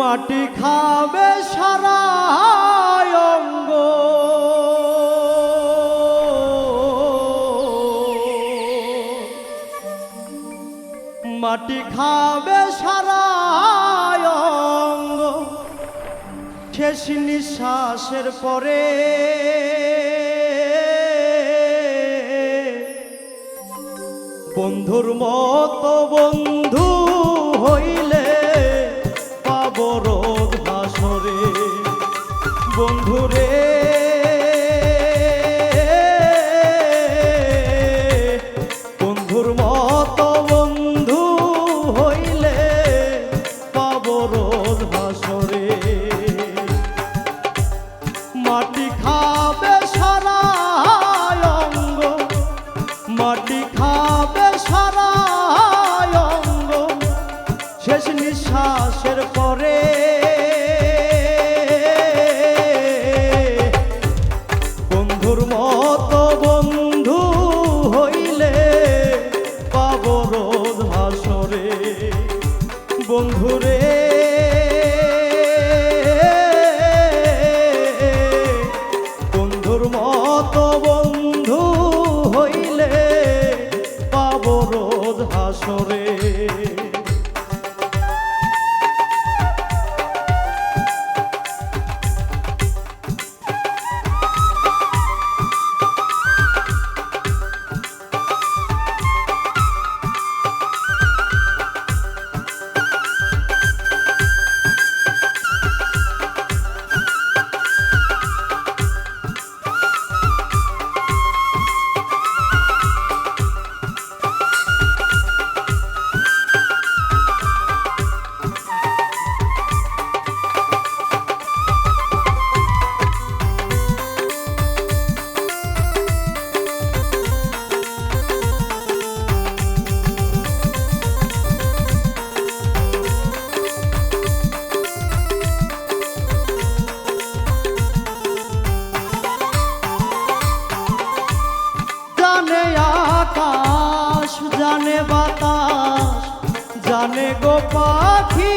মাটি খাবে সারা অঙ্গ। মাটি খাবে সারা অঙ্গ। শেষ নিঃশ্বাসের পরে বন্ধুর মতো বন্ধু বন্ধুর মতো বন্ধু হইলে পাব রোজ হাসরে। বন্ধুরে, বন্ধুর মতো বন্ধু হইলে পাব রোজ হাসরে। জানে বাতাস জানে গো পাখি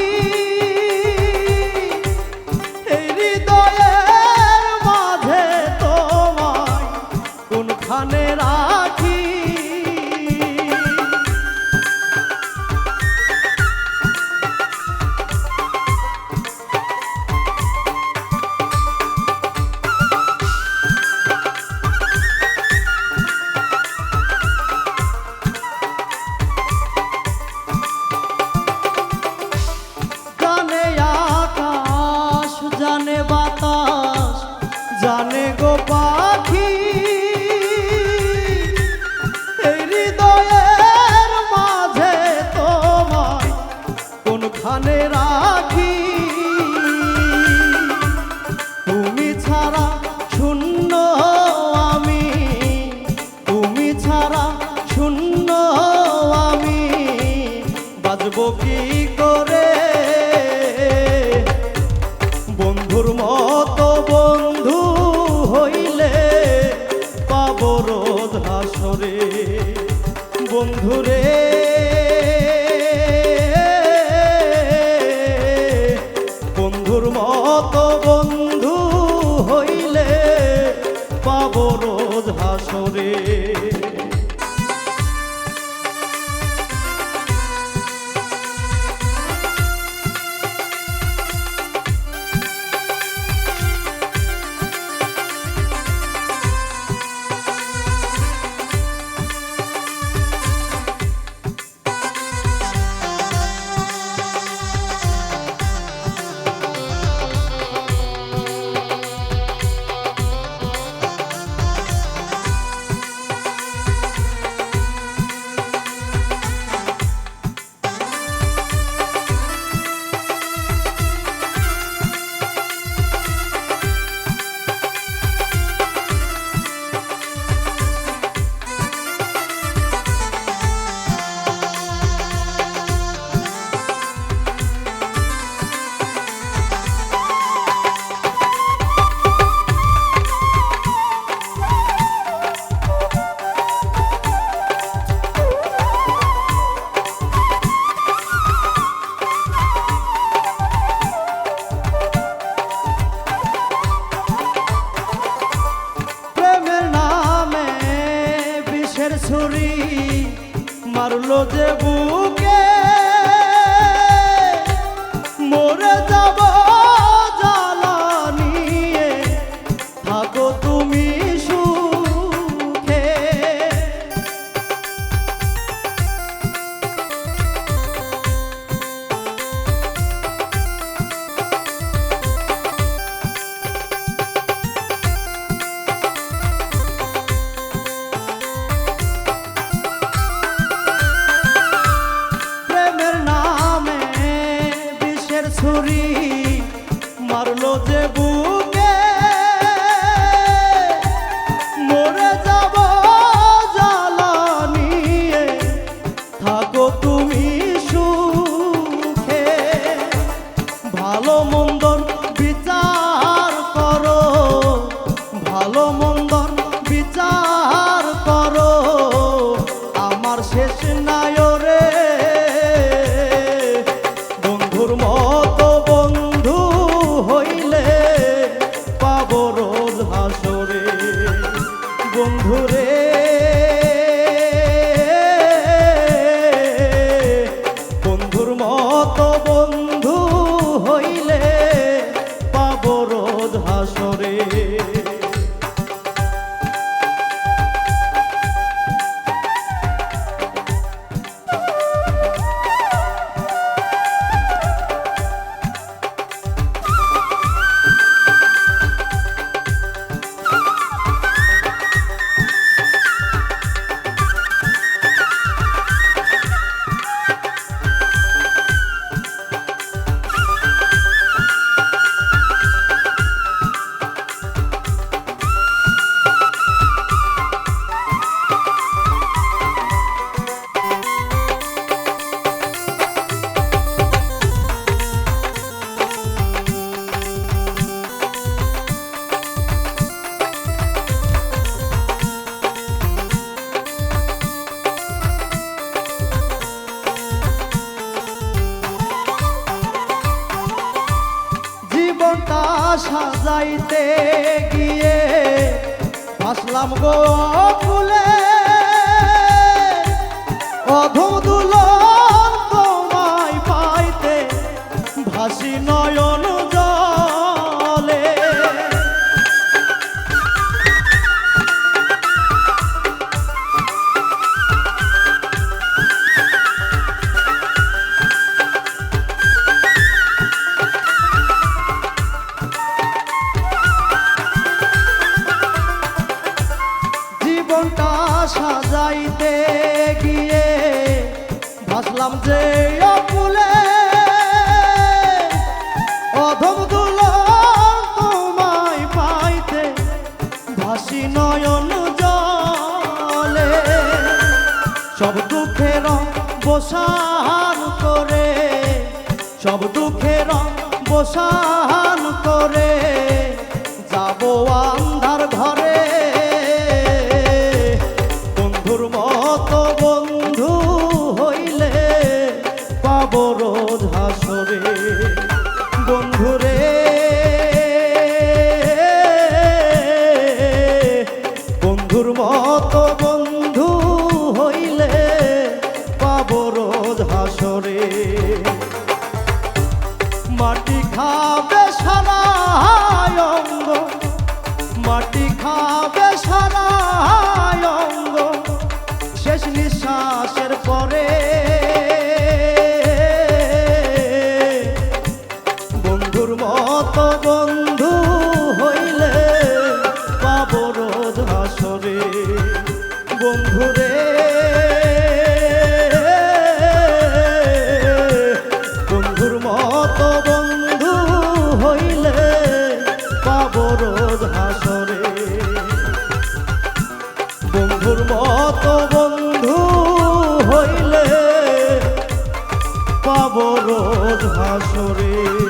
জানে বাতাস, জানে গো পাখি। হৃদয়ের মাঝে তোমায় কোনখানে রাখি? তুমি ছাড়া শূন্য আমি, তুমি ছাড়া শূন্য আমি। বাজব কি হলো যে বু আসলাম গো ফুলে অধুদুলা বসান করে, সব দুঃখের বসান করে, যাব আন্ধার ঘরে। বন্ধুর মতো বন্ধু হইলে পাব রোজ হাসরে। বন্ধুরে বন্ধুর মতো আসরে